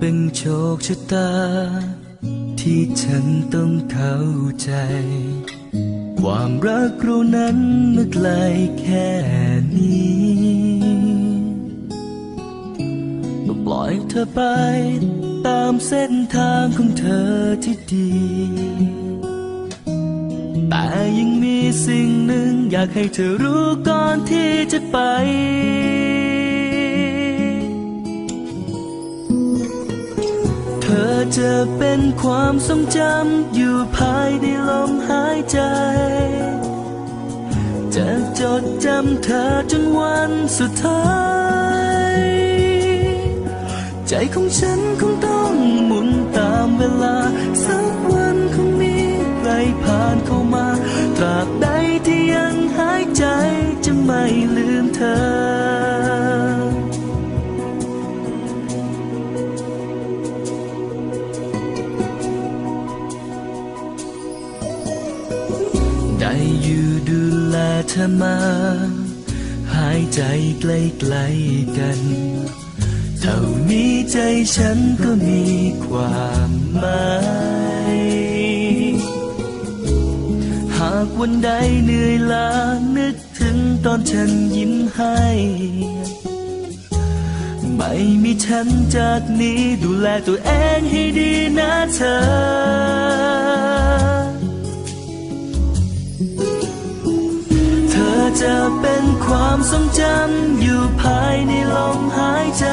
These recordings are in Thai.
เป็นโชคชะตา ที่ฉันต้องเข้าใจ ความรักเรานั้นเมื่อไกลแค่นี้ก็ปล่อยเธอไป ตามเส้นทางของเธอที่ดี แต่ยังมีสิ่งหนึ่งอยากให้เธอรู้ก่อนที่จะไป จะเป็นความทรงจำอยู่ภายในลมหายใจ จะจดจำเธอจนวันสุดท้าย ใจของฉันคงต้องหมุนตามเวลา เธอมา หายใจใกล้ๆกัน เท่านี้ใจฉันก็มีความหมายหากวันใดเหนื่อยล้านึกถึงตอนฉันยิ้มให้ ไม่มีฉันจากนี้ดูแลตัวเองให้ดีนะเธอ ความทรงจำอยู่ภายในลมหายใจ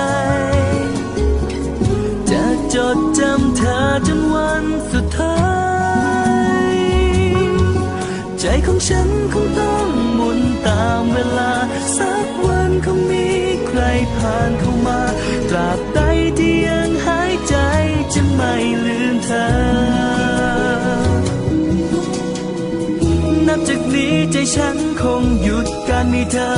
จะจดจำเธอจนวันสุดท้าย ใจของฉันคงต้องหมุนตามเวลา สักวันคงมีใครผ่านเข้ามาตราบ นับจากนี้ใจฉันคงหยุดการมีเธอ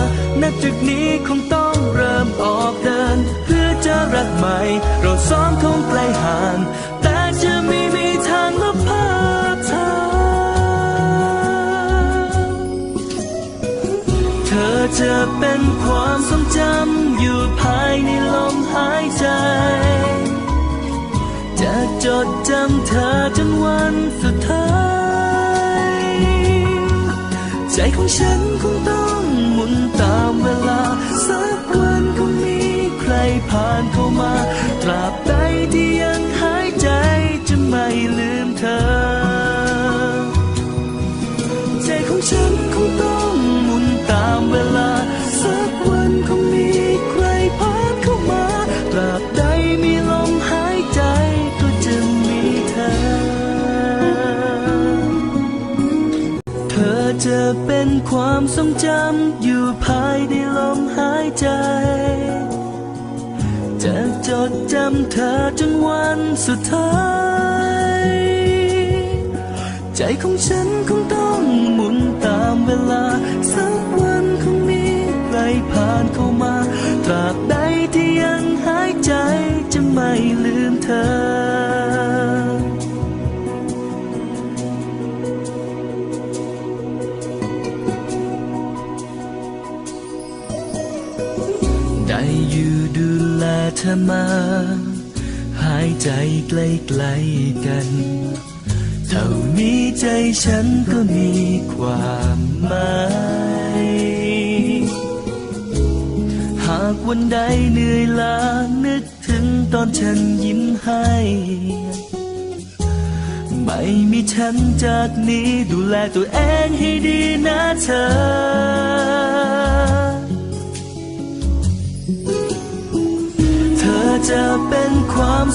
นับจากนี้คงต้องเริ่มออกเดิน เพื่อจะรักใหม่ เราสองคงไกลห่าง แต่จะไม่มีทางลบภาพเธอ เธอจะเป็นความทรงจำอยู่ภายในโลม ของฉันคงต้องหมุนตามเวลา สักวันคงมีใครผ่านเข้ามา ตราบใดที่ยังหายใจจะไม่ลืมเธอ ใจของฉัน จะเป็นความทรงจำอยู่ภายในลมหายใจ จะจดจำเธอจนวันสุดท้าย ใจของฉันคงต้องหมุนตามเวลาสัก เธอมา หายใจใกล้ๆกัน เท่านี้ใจฉันก็มีความหมายหากวันใดเหนื่อยล้านึกถึงตอนฉันยิ้มให้ไม่มีฉันจากนี้ดูแลตัวเองให้ดีนะเธอ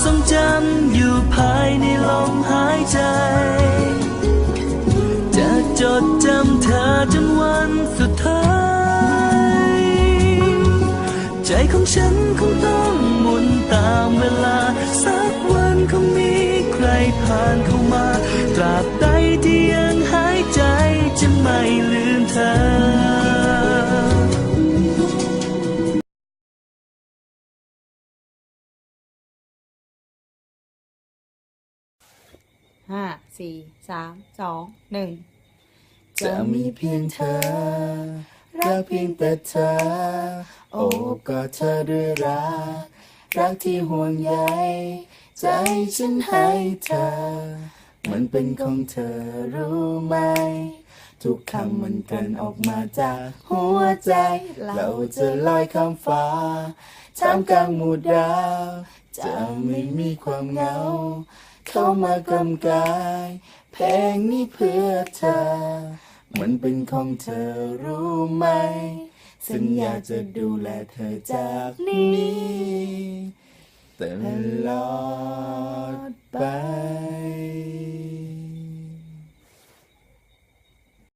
ทรงจำอยู่ภายในลมหายใจ จะจดจำเธอจนวันสุดท้าย ใจของฉันคงต้องหมุนตามเวลา สักวันคงมีใครผ่านเข้ามา ตราบใดที่ ห้าสี่สามสองหนึ่งจะมีเพียงเธอ รักเพียงแต่เธอ โอบกอดเธอด้วยรัก รักที่ห่วงใยใจฉันให้เธอ มันเป็นของเธอรู้ไหม ทุกคำมันกันออกมาจากหัวใจ เราจะลอยข้ามฟ้าท่ามกลางหมู่ดาว จะไม่มีความเหงา เข้ามากำกายเพลงนี้เพื่อเธอ มันเป็นของเธอรู้ไหม สัญญาจะดูแลเธอจากนี้ตลอดไป